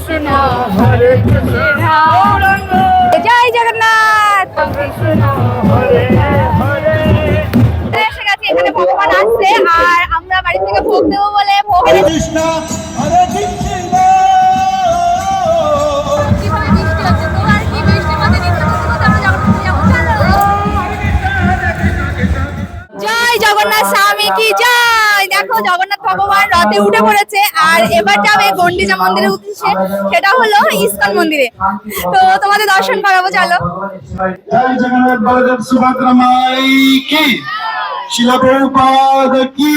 কৃষ্ণ হরে কৃষ্ণ। জয় জগন্নাথ। কৃষ্ণ হরে হরে এসে গেছে এখানে ভগবান আসছে আর আমরা বাড়ি থেকে ভোগ দেবো বলে ভোগ কৃষ্ণ হরে কৃষ্ণ। জয় জগন্নাথ স্বামী কি জয়? জগন্নাথ ভগবান রথে উঠে পড়েছে আর এবার যাবে গন্ডিজা মন্দিরের উদ্দেশ্যে সেটা হলো ইস্কন মন্দিরে। তো তোমাদের দর্শন করাবো, চলো। জগন্নাথ বলদেব সুভদ্রা মাই কি? শিলা কি?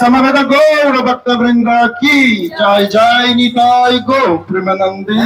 সমবেত গৌর ভক্ত বৃন্দ কি জয় জয় নিতাই গো প্রেমানন্দী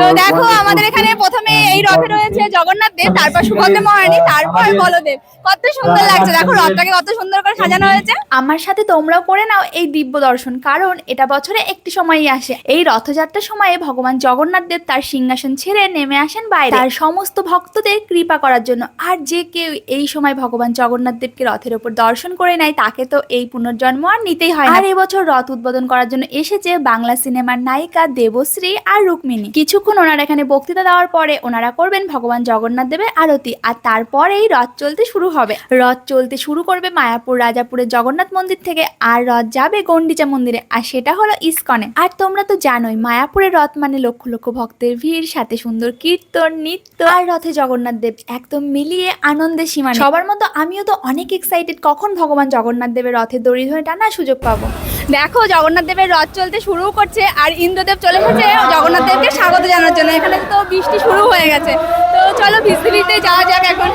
তো দেখো আমাদের এখানে প্রথমে এই রথে রয়েছে জগন্নাথ দেব তারপর সুভদ্রা মহারানী তারপর বলদেব। কত সুন্দর লাগছে। দেখো রথটাকে কত সুন্দর করে সাজানো হয়েছে। আমার সাথে তোমরাও করে নাও এই দিব্য দর্শন কারণ এটা বছরে একটি সময়ই আসে। এই রথযাত্রার সময়ে ভগবান জগন্নাথ দেব তার সিংহাসন ছেড়ে নেমে আসেন বাইরে। তার সমস্ত ভক্তদের কৃপা করার জন্য। আর যে কেউ এই সময় ভগবান জগন্নাথ দেবকে রথের ওপর দর্শন করে নেয় তাকে তো এই পুনর্জন্ম আর নিতেই হয় আর এবছর রথ উদ্বোধন করার জন্য এসেছে বাংলা সিনেমার নায়িকা দেবশ্রী আর রুক্মিণী। কিছুক্ষণ ওনারা এখানে বক্তৃতা দেওয়ার পরে ওনারা করবেন ভগবান জগন্নাথ দেবের আরতি, আর তারপরেই রথ চলতে শুরু হবে। রথ চলতে শুরু করবে মায়াপুর, রাজাপুরের জগন্নাথ মন্দির থেকে, আর রথ যাবে গন্ডিচা মন্দিরে, আর সেটা হলো ইস্কনে। আর তোমরা তো জানোই, মায়াপুরের রথ মানে লক্ষ লক্ষ ভক্তের ভিড়, সাথে সুন্দর কীর্তন, নৃত্য, আর রথে জগন্নাথ দেব একদম মিলিয়ে আনন্দের সীমা সবার মতো আমিও তো অনেক এক্সাইটেড কখন ভগবান জগন্নাথ দেবের রথের দড়ি ধরে টানার সুযোগ পাবো। দেখো, জগন্নাথ দেবের রথ চলতে শুরু করছে আর ইন্দ্রদেব চলে এসেছে। জগন্নাথ দেবকে স্বাগত জানার জন্য। এখানে তো বৃষ্টি শুরু হয়ে গেছে। তো চলো ভিজতে যাওয়া যাক এখন।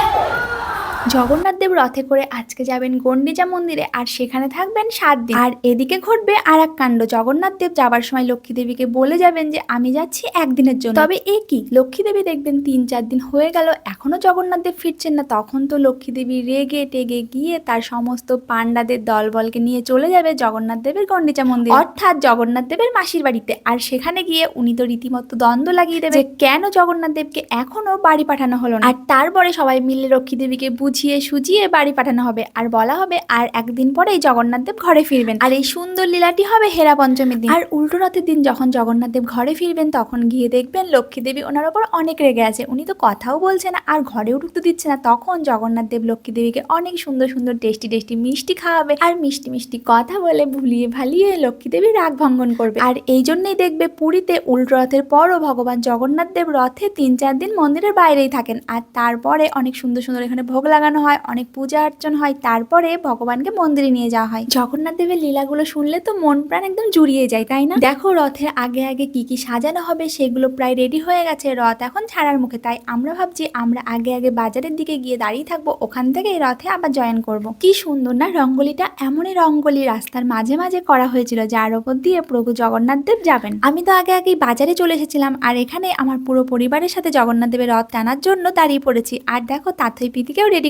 জগন্নাথ দেব রথে করে আজকে যাবেন গন্ডিজা মন্দিরে, আর সেখানে থাকবেন সাত দিন। আর এদিকে ঘটবে আর এক কাণ্ড। জগন্নাথ দেব যাবার সময় লক্ষ্মী দেবীকে বলে যাবেন যে, আমি যাচ্ছি একদিনের জন্য। তবে এ কি? লক্ষ্মী দেবী দেখবেন তিন চার দিন হয়ে গেল এখনও জগন্নাথ দেব ফিরছেন না। তখন তো লক্ষ্মী দেবী রেগে টেগে গিয়ে তার সমস্ত পান্ডাদের দলবলকে নিয়ে চলে যাবে জগন্নাথ দেবের গন্ডিচা মন্দির। অর্থাৎ জগন্নাথ দেবের মাসির বাড়িতে। আর সেখানে গিয়ে উনি তো রীতিমতো দ্বন্দ্ব লাগিয়ে দেবে কেন জগন্নাথ দেবকে এখনও বাড়ি পাঠানো হলো না? আর তারপরে সবাই মিলে লক্ষ্মী দেবীকে বুঝিয়ে সুজিয়ে বাড়ি পাঠানো হবে। আর বলা হবে, আর একদিন পরেই জগন্নাথ দেব ঘরে ফিরবেন। আর এই সুন্দর লীলাটি হবে হেরা পঞ্চমীর দিন। আর উল্টো রথের দিন যখন জগন্নাথ দেব ঘরে ফিরবেন, তখন গিয়ে দেখবেন লক্ষ্মী দেবী ওনার ওপর অনেক রেগে আছে। উনি তো কথাও বলছে না, আর ঘরেও ঢুকতে দিচ্ছে না। তখন জগন্নাথ দেব লক্ষ্মী দেবীকে অনেক সুন্দর সুন্দর টেস্টি টেস্টি মিষ্টি খাওয়াবে, আর মিষ্টি মিষ্টি কথা বলে ভুলিয়ে ভালিয়ে লক্ষ্মী দেবী রাগ ভঙ্গন করবে। আর এই জন্যই দেখবে পুরীতে উল্টো রথের পরও ভগবান জগন্নাথ দেব রথে তিন চার দিন মন্দিরের বাইরেই থাকেন। আর তারপরে অনেক সুন্দর সুন্দর এখানে ভোগ লাগানো হয়, অনেক পূজা অর্চন হয়, তারপরে ভগবানকে মন্দিরে নিয়ে যাওয়া হয়। জগন্নাথ দেবের লীলাগুলো শুনলে তো মন প্রাণ একদম জুড়িয়ে যায়, তাই না? দেখো রথের আগে আগে কি কি সাজানো হবে, সেগুলো প্রায় রেডি হয়ে গেছে, রথ এখন ছাড়ার মুখে। তাই আমরা ভাবছি আমরা আগে আগে বাজারের দিকে গিয়ে দাঁড়িয়ে থাকব, ওখান থেকে এই রথে আবার জয়েন করব। কি সুন্দর না, রঙ্গোলিটা এমনই রঙ্গোলি রাস্তার মাঝে মাঝে করা হয়েছিল, যার ওপর দিয়ে প্রভু জগন্নাথ দেব যাবেন। আমি তো আগে আগেই বাজারে চলে এসেছিলাম, আর এখানে আমার পুরো পরিবারের সাথে জগন্নাথ দেবের রথ টানার জন্য দাঁড়িয়ে পড়েছি। আর দেখো তাথই পিতিকেও রেডি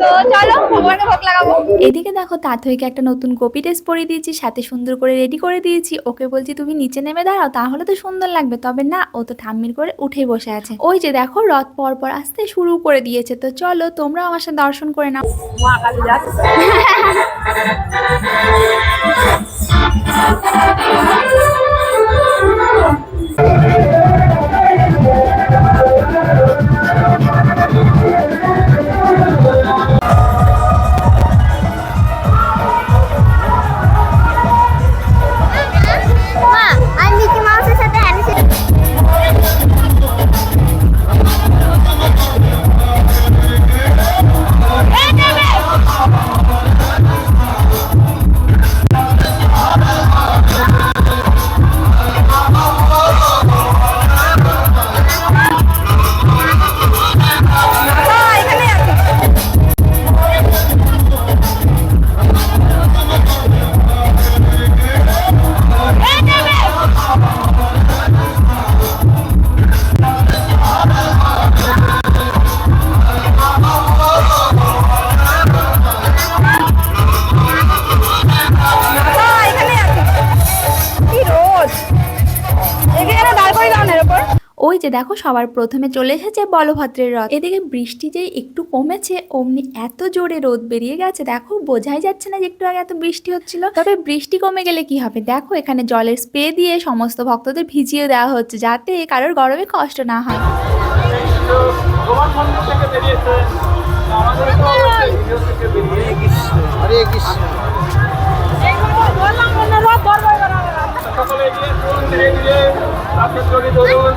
তো চলো ভগবানের ভোগ লাগাবো। এদিকে দেখো তাথইকে একটা নতুন কপি ড্রেস পরিয়ে দিয়েছি সাথে সুন্দর করে রেডি করে দিয়েছি। ওকে বলছি তুমি নিচে নেমে দাঁড়াও তাহলে তো সুন্দর লাগবে। তবে না ও তো ঠাম্মির করে উঠে বসে আছে। ওই যে দেখো রথ পর পর আসতে শুরু করে দিয়েছে। তো চলো তোমরাও আমার সাথে দর্শন করে নাও। মা দেখো সবার প্রথমে চলে এসেছে বলভদ্রের রথ। এদিকে বৃষ্টি যে একটু কমেছে অমনি এত জোরে রোদ বেরিয়ে গেছে দেখো বোঝাই যাচ্ছে না যে একটু আগে এত বৃষ্টি হচ্ছিল। তবে বৃষ্টি কমে গেলে কি হবে? দেখো এখানে জলের স্প্রে দিয়ে সমস্ত ভক্তদের ভিজিয়ে দেওয়া হচ্ছে যাতে কারোর গরমে কষ্ট না হয়। সকলে এগিয়ে আসুন ধীরে ধীরে রাতের জড়ি ধরুন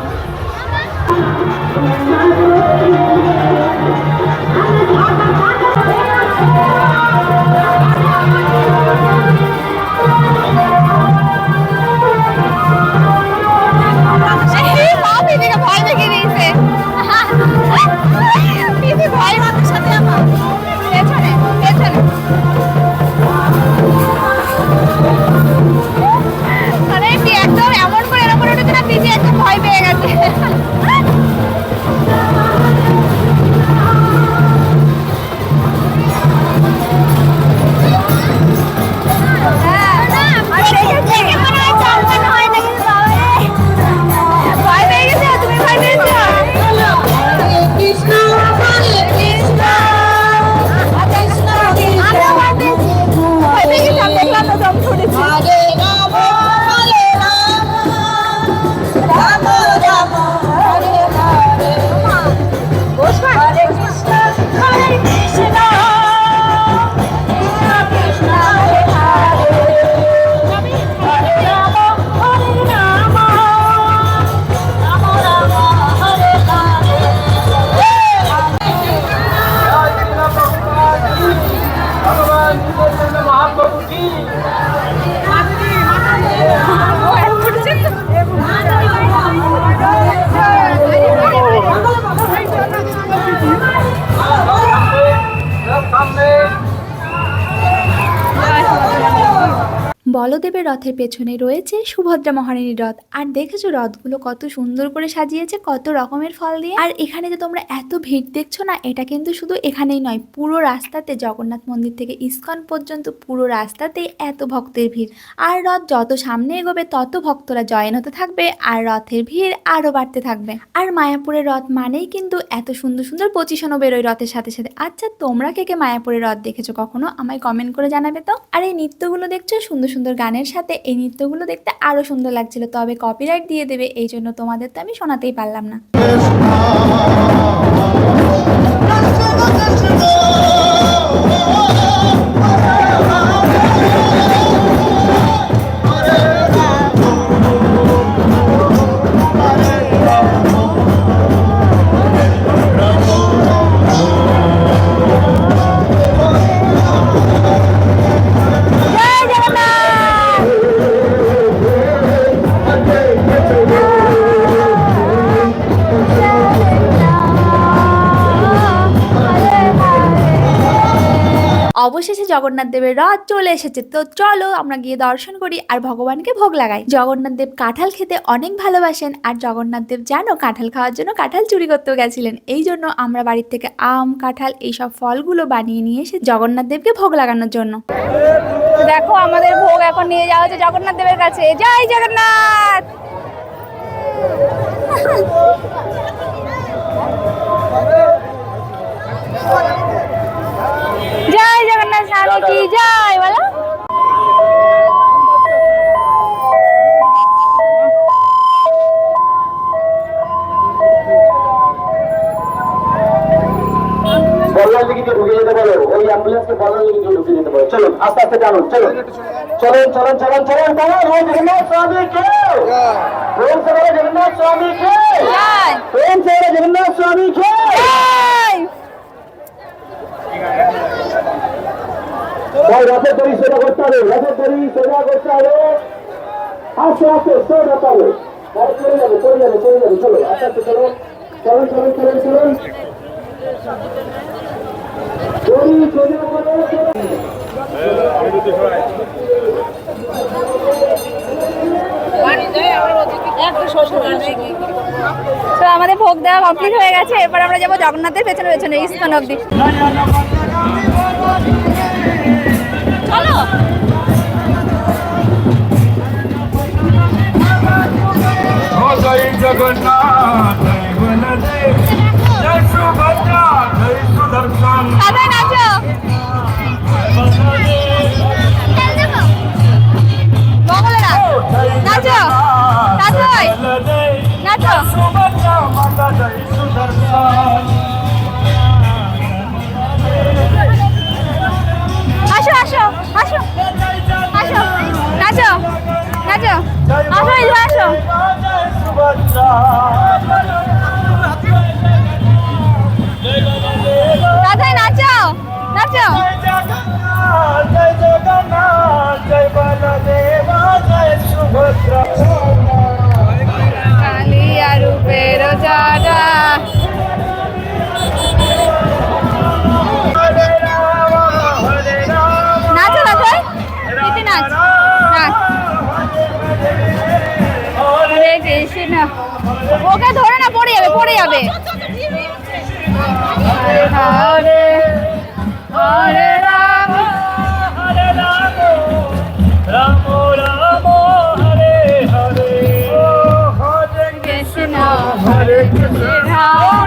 বলদেবের রথের পেছনে রয়েছে সুভদ্রা মহারানীর রথ। আর দেখেছ রথগুলো কত সুন্দর করে সাজিয়েছে, কত রকমের ফল দিয়ে। আর এখানে যে তোমরা এত ভিড় দেখছ না, এটা কিন্তু শুধু এখানেই নয়, পুরো রাস্তাতে, জগন্নাথ মন্দির থেকে ইস্কন পর্যন্ত পুরো রাস্তাতে এত ভক্তের ভিড়। আর রথ যত সামনে এগোবে, তত ভক্তরা জয়েন হতে থাকবে, আর রথের ভিড় আরও বাড়তে থাকবে। আর মায়াপুরের রথ মানেই কিন্তু এত সুন্দর সুন্দর পজিশনও বেরোয় রথের সাথে সাথে। আচ্ছা তোমরা কে কে মায়াপুরের রথ দেখেছ কখনো? আমায় কমেন্ট করে জানাবে তো। আর এই নৃত্যগুলো দেখছ, সুন্দর সুন্দর গানের সাথে এই নৃত্যগুলো দেখতে আরও সুন্দর লাগছিল। তবে কপিরাইট দিয়ে দেবে, এই জন্য তোমাদের তো আমি শোনাতেই পারলাম না। জগন্নাথ দেবের রথ চলে এসেছে। তো চলো আমরা গিয়ে দর্শন করি আর ভগবানকে ভোগ লাগাই। জগন্নাথ দেব কাঁঠাল খেতে অনেক ভালোবাসেন আর জগন্নাথ দেব জানো কাঁঠাল খাওয়ার জন্য কাঁঠাল চুরি করতেও গেছিলেন। এই জন্য আমরা বাড়ির থেকে আম, কাঁঠাল এইসব ফলগুলো বানিয়ে নিয়ে এসে জগন্নাথ দেবকে ভোগ লাগানোর জন্য। দেখো আমাদের ভোগ এখন নিয়ে যাওয়া হচ্ছে জগন্নাথ দেবের কাছে। জয় জগন্নাথ! জয় রাধা স্বামী কি জয় বলো? বলার লিখিতে ঢুকিয়ে যেতে পারো। ওই অ্যাম্বুলেন্সকে বলার লিখিতে ঢুকিয়ে যেতে পারো। চলুন আস্তে আস্তে জানুন চলুন। জগন্নাথ স্বামী কে জগন্নাথ স্বামী কে জগন্নাথ স্বামী কে তাই রাতের তৈরি সেবা করতে হবে রাতের সেবা করতে হবে। চলো আমাদের ভোগ দেওয়া কমপ্লিট হয়ে গেছে এবার আমরা যাব জগন্নাথের পেছনে পেছনে ইস্কন অব্দি হরে নাচো ওকে ধরে না পড়ে যাবে পড়ে যাবে হরে হরে কৃষ্ণ গৌরাঙ্গ কৃষ্ণ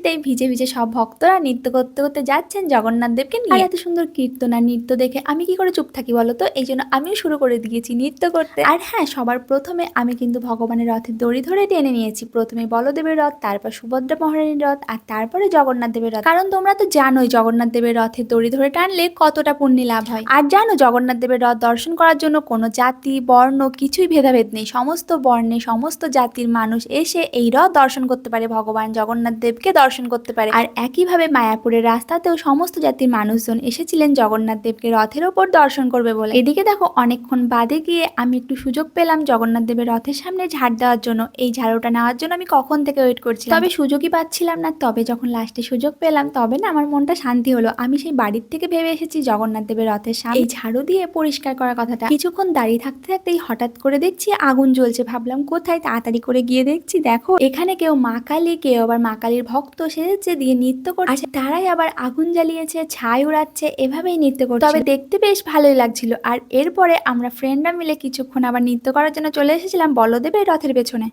বৃষ্টিতেই ভিজে ভিজে সব ভক্তরা নৃত্য করতে করতে যাচ্ছেন জগন্নাথ দেবকে নিয়ে। এত সুন্দর কীর্তন আর নৃত্য দেখে আমি কি করে চুপ থাকি বলো তো? এই জন্য আমিও শুরু করে দিয়েছি নৃত্য করতে। আর হ্যাঁ সবার প্রথমে আমি কিন্তু ভগবানের রথের দড়ি ধরে টেনে নিয়েছি। প্রথমে বলদেবের রথ তারপর সুভদ্রা মহারানীর রথ আর তারপরে জগন্নাথ দেবের রথ। কারণ তোমরা তো জানোই জগন্নাথ দেবের রথের দড়ি ধরে টানলে কতটা পুণ্যি লাভ হয়। আর জানো জগন্নাথ দেবের রথ দর্শন করার জন্য কোনো জাতি বর্ণ কিছুই ভেদাভেদ নেই। সমস্ত বর্ণে সমস্ত জাতির মানুষ এসে এই রথ দর্শন করতে পারে ভগবান জগন্নাথ দেবকে দর্শন করতে পারে। আর একইভাবে মায়াপুরের রাস্তাতেও সমস্ত জাতির মানুষজন এসেছিলেন জগন্নাথ দেবকে রথের ওপর দর্শন করবে বলে। এদিকে দেখো অনেকক্ষণ বাদে গিয়ে আমি একটু সুযোগ পেলাম জগন্নাথ দেবের রথের সামনে ঝাড় দেওয়ার জন্য। এই ঝাড়ুটা নেওয়ার জন্য আমি কখন থেকে ওয়েট করছি তবে সুযোগই পাচ্ছিলাম না। তবে যখন লাস্টে সুযোগ পেলাম তবে না আমার মনটা শান্তি হলো। আমি সেই বাড়ির থেকে ভেবে এসেছি জগন্নাথ দেবের রথের সামনে এই ঝাড়ু দিয়ে পরিষ্কার করার কথাটা। কিছুক্ষণ দাঁড়িয়ে থাকতে থাকতেই হঠাৎ করে দেখছি আগুন জ্বলছে। ভাবলাম কোথায়? তাড়াতাড়ি করে গিয়ে দেখছি দেখো এখানে কেউ মা কালী কেউ আবার মা কালীর ভক্ত। সেজেছে দিয়ে নৃত্য করছে তারাই আবার আগুন জ্বালিয়েছে ছাই উড়াচ্ছে এভাবেই নৃত্য করছে। তবে দেখতে বেশ ভালোই লাগছিল। আর এরপরে আমরা ফ্রেন্ডরা মিলে কিছুক্ষণ আবার নৃত্য করার জন্য চলে এসেছিলাম বলদেবের রথের পেছনে।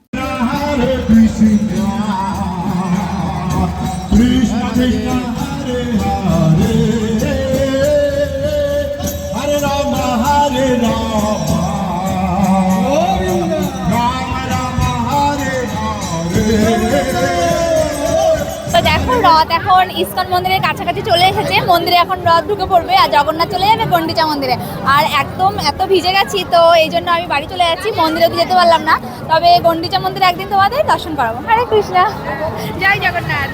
Hare Rama, Hare Rama রথ এখন ইস্কন মন্দিরের কাছাকাছি চলে এসেছে। মন্দিরে এখন রথ ঢুকে পড়বে আর জগন্নাথ চলে যাবে গন্ডিচা মন্দিরে। আর একদম এত ভিজে গেছি, তো এই জন্য আমি বাড়ি চলে যাচ্ছি। মন্দিরে যেতে পারলাম না। তবে গন্ডিচা মন্দিরে একদিন তোমাদের দর্শন করাবো। হরে কৃষ্ণা। জয় জগন্নাথ।